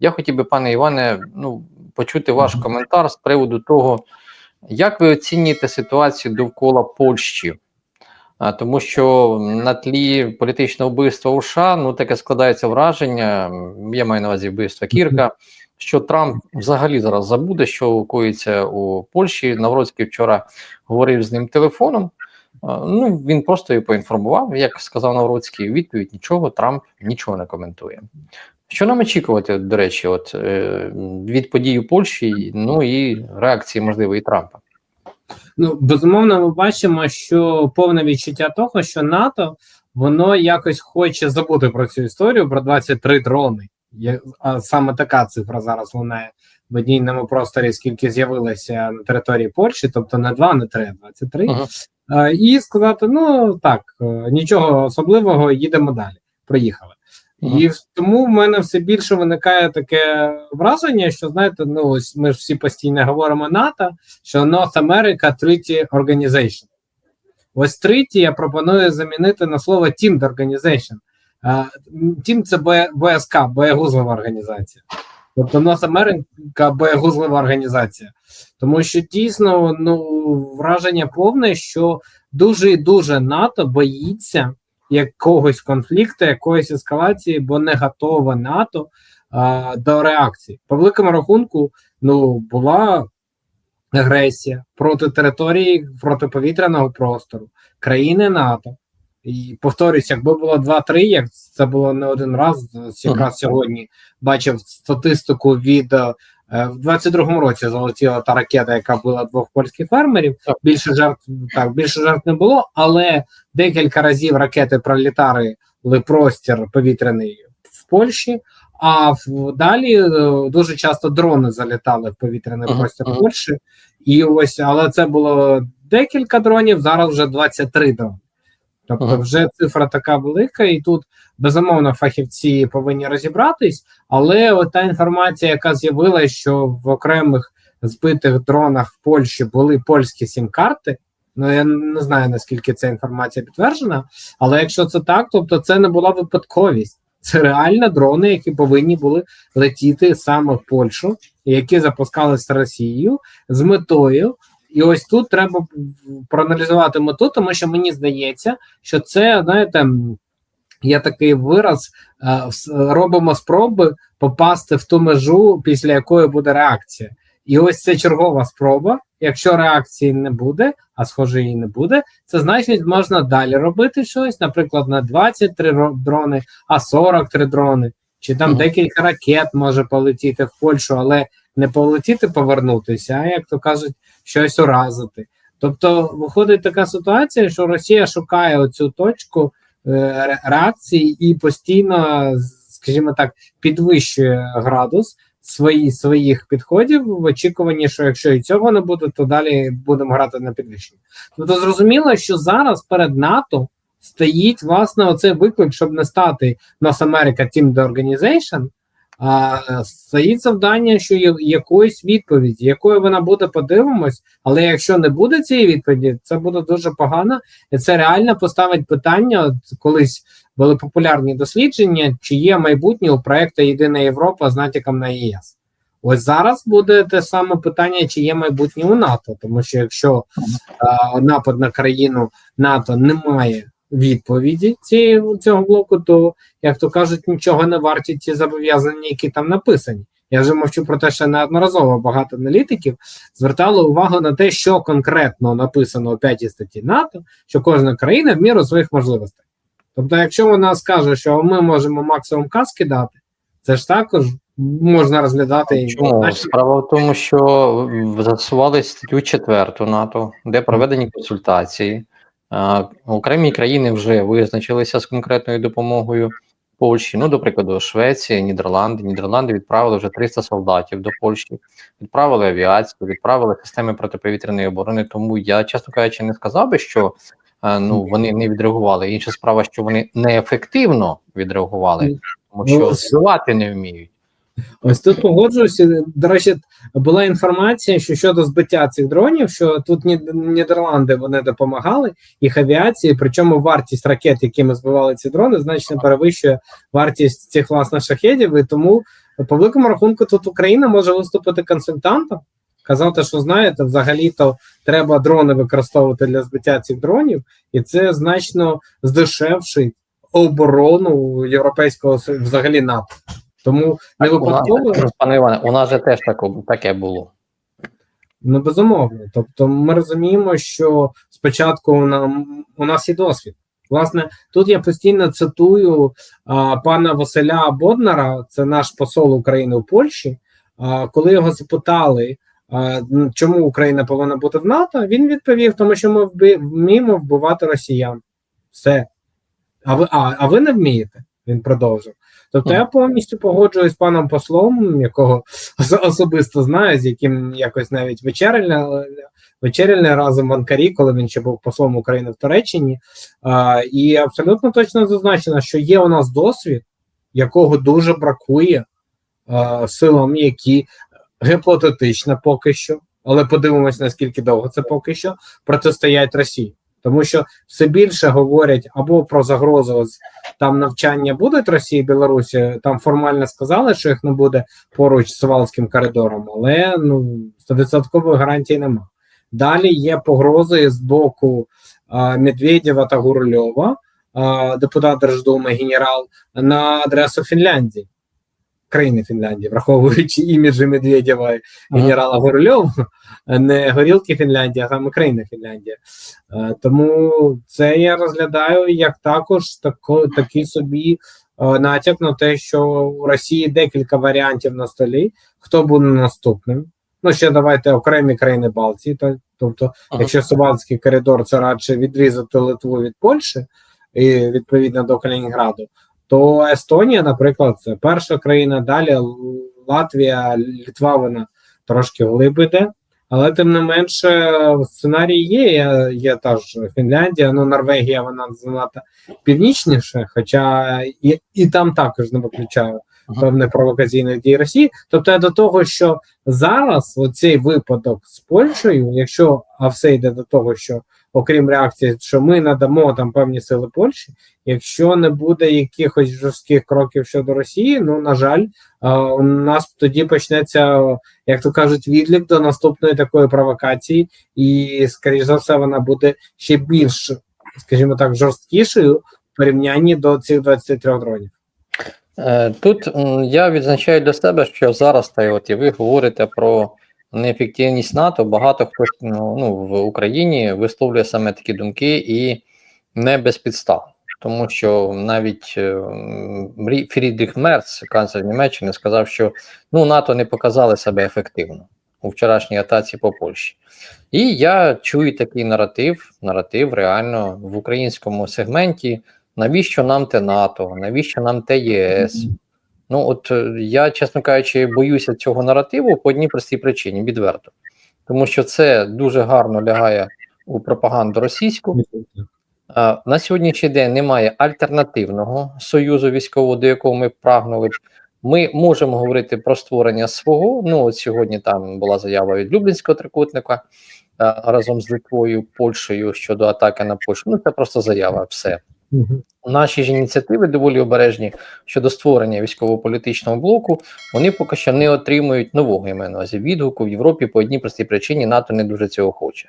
Я хотів би, пане Іване, ну, почути ваш коментар з приводу того, як ви оцінюєте ситуацію довкола Польщі? А, тому що на тлі політичного вбивства у США ну таке складається враження. Я маю на увазі вбивства Кірка, що Трамп взагалі зараз забуде, що коїться у Польщі. Навроцький вчора говорив з ним телефоном. А, Ну він просто його поінформував. Як сказав Навроцький, відповідь нічого. Трамп нічого не коментує. Що нам очікувати, до речі, от е, від подій у Польщі, ну і реакції, можливо, і Трампа. Ну, безумовно, ми бачимо, що повне відчуття того, що НАТО воно якось хоче забути про цю історію про 23 дрони. А саме така цифра зараз лунає в медійному просторі, скільки з'явилося на території Польщі, тобто не 2, не 3, а 23. Ага. Е, і сказати: ну так, е, нічого особливого, їдемо далі. Проїхали. І тому в мене все більше виникає таке враження, що знаєте, ну ось ми ж всі постійно говоримо НАТО, що North America Treaty Organization. Ось Treaty я пропоную замінити на слово Teamed Organization. А, м, Team – це БСК, боєгузлива організація. Тобто North America боєгузлива організація. Тому що дійсно ну, враження повне, що дуже і дуже НАТО боїться якогось конфлікту, якоїсь ескалації, бо не готова НАТО а, до реакції. По великому рахунку, ну була агресія проти території протиповітряного простору, країни НАТО. І повторюсь, якби було 2-3, як це було не один раз, якраз сьогодні бачив статистику від е, в 22-му році залетіла та ракета, яка була двох польських фермерів. Більше жертв так більше жертв не було, але декілька разів ракети пролітали простір повітряний в Польщі. А в далі е, дуже часто дрони залітали в повітряний Ага, простір ага. Польщі, і ось, але це було декілька дронів. Зараз вже 23 дрони. Тобто, Ага. вже цифра така велика, і тут безумовно фахівці повинні розібратись. Але та інформація, яка з'явилася, що в окремих збитих дронах в Польщі були польські сім-карти. Ну я не знаю наскільки ця інформація підтверджена, але якщо це так, тобто це не була випадковість. Це реально дрони, які повинні були летіти саме в Польщу, які запускалися Росією з метою. І ось тут треба проаналізувати мету, тому що мені здається, що це, знаєте, є такий вираз: е, робимо спроби попасти в ту межу, після якої буде реакція. І ось це чергова спроба. Якщо реакції не буде, а схоже, її не буде, це значить, можна далі робити щось, наприклад, на 23 ро- дрони, а 43 дрони, чи там Мгм. декілька ракет може полетіти в Польщу, але не полетіти, повернутися, а як то кажуть, щось уразити. Тобто виходить така ситуація, що Росія шукає оцю точку е, реакції і постійно, скажімо так, підвищує градус свої, своїх підходів в очікуванні, що якщо і цього не буде, то далі будемо грати на підвищення. Тобто зрозуміло, що зараз перед НАТО стоїть власне оцей виклик, щоб не стати North America Team the Organization, а стоїть завдання, що є якоїсь відповіді, якою вона буде, подивимось. Але якщо не буде цієї відповіді, це буде дуже погано, і це реально поставить питання. От колись були популярні дослідження, чи є майбутнє у проекту Єдина Європа з натяком на ЄС. Ось зараз буде те саме питання, чи є майбутнє у НАТО, тому що якщо е, напад на країну НАТО не має відповіді цієї цього блоку, то як то кажуть, нічого не варті ті зобов'язання, які там написані. Я вже мовчу про те, що неодноразово багато аналітиків звертали увагу на те, що конкретно написано у п'ятій статті НАТО, що кожна країна в міру своїх можливостей. Тобто, якщо вона скаже, що ми можемо максимум каски дати, це ж також можна розглядати Чому справа в тому, що застосували статтю 4 НАТО, де проведені консультації. Окремі країни вже визначилися з конкретною допомогою Польщі. Ну, до прикладу, Швеція, Нідерланди. Нідерланди відправили вже 300 солдатів до Польщі, відправили авіацію, відправили системи протиповітряної оборони. Тому я, чесно кажучи, не сказав би, що е, ну вони не відреагували. Інша справа, що вони неефективно відреагували, тому що Ну, збивати не вміють. Ось тут погоджуюся. До речі, була інформація, що щодо збиття цих дронів, що тут Нідерланди вони допомагали їх авіації, причому вартість ракет, якими збивали ці дрони, значно перевищує вартість цих власних шахедів, і тому по великому рахунку, тут Україна може виступити консультантом, казати, що знаєте, взагалі-то треба дрони використовувати для збиття цих дронів, і це значно здешевшить оборону європейського взагалі НАТО. Тому не випадково. пане Іване, у нас же теж таке було. Ну, безумовно. Тобто, ми розуміємо, що спочатку нам у нас є досвід. Власне, тут я постійно цитую а, пана Василя Боднара, це наш посол України у Польщі. А, коли його запитали, а, чому Україна повинна бути в НАТО, він відповів, тому що ми вміємо вбивати росіян. Все. А ви, а, а ви не вмієте? Він продовжив. Тобто я повністю погоджуюсь з паном послом, якого особисто знаю, з яким якось навіть вечеряли, вечеряли разом в Анкарі, коли він ще був послом України в Туреччині. А, і абсолютно точно зазначено, що є у нас досвід, якого дуже бракує а, силам, які гіпотетично поки що, але подивимось, наскільки довго це поки що протистоять Росії. Тому що все більше говорять або про загрозу ось там навчання будуть Росії і Білорусі. Там формально сказали, що їх не буде поруч з Валським коридором, але ну стовідсоткової гарантії нема. Далі є погрози з боку а, Медведєва та Гурльова, а, депутат Держдуми, генерал, на адресу Фінляндії, країни Фінляндії, враховуючи іміджі Медведєва і генерала Гурльова, не горілки Фінляндії, а саме країни Фінляндія. Е, Тому це я розглядаю як також тако, такий собі е, натяк на те, що у Росії декілька варіантів на столі. Хто буде наступним? Ну, ще давайте окремі країни Балтії. То, тобто, Ага. якщо Сувалський коридор це радше відрізати Литву від Польщі і відповідно до Калінінграду, то Естонія, наприклад, це перша країна. Далі Латвія, Літва, вона трошки вглиб іде. Але тим не менше, сценарій є. Є, є та ж Фінляндія, ну Норвегія, вона занадто північніше, хоча і, і там також не виключаю певних провокаційних дій Росії. Тобто я до того, що зараз оцей випадок з Польщею, якщо а все йде до того, що окрім реакції, що ми надамо там певні сили Польщі, якщо не буде якихось жорстких кроків щодо Росії, ну на жаль, у нас тоді почнеться, як то кажуть, відлік до наступної такої провокації, і скоріш за все, вона буде ще більш, скажімо так, жорсткішою в порівнянні до цих 23 дронів. Е, Тут я відзначаю для себе, що зараз та й от і ви говорите про неефективність НАТО. Багато хто ну, ну, в Україні висловлює саме такі думки і не без підстав. Тому що навіть е, Фрідріх Мерц, канцлер Німеччини, сказав, що ну, НАТО не показали себе ефективно у вчорашній атаці по Польщі. І я чую такий наратив, наратив реально в українському сегменті. Навіщо нам те НАТО? Навіщо нам те ЄС? Ну от е, я, чесно кажучи, боюся цього наративу по одній простій причині, відверто. Тому що це дуже гарно лягає у пропаганду російську. На сьогоднішній день немає альтернативного союзу військового, до якого ми прагнули. Ми можемо говорити про створення свого. Ну, от сьогодні там була заява від Люблінського трикутника разом з Литвою, Польщею щодо атаки на Польщу. Ну, це просто заява, все. Наші ж ініціативи доволі обережні щодо створення військово-політичного блоку. Вони поки що не отримують нового імену. Азі відгуку в Європі по одній простій причині НАТО не дуже цього хоче.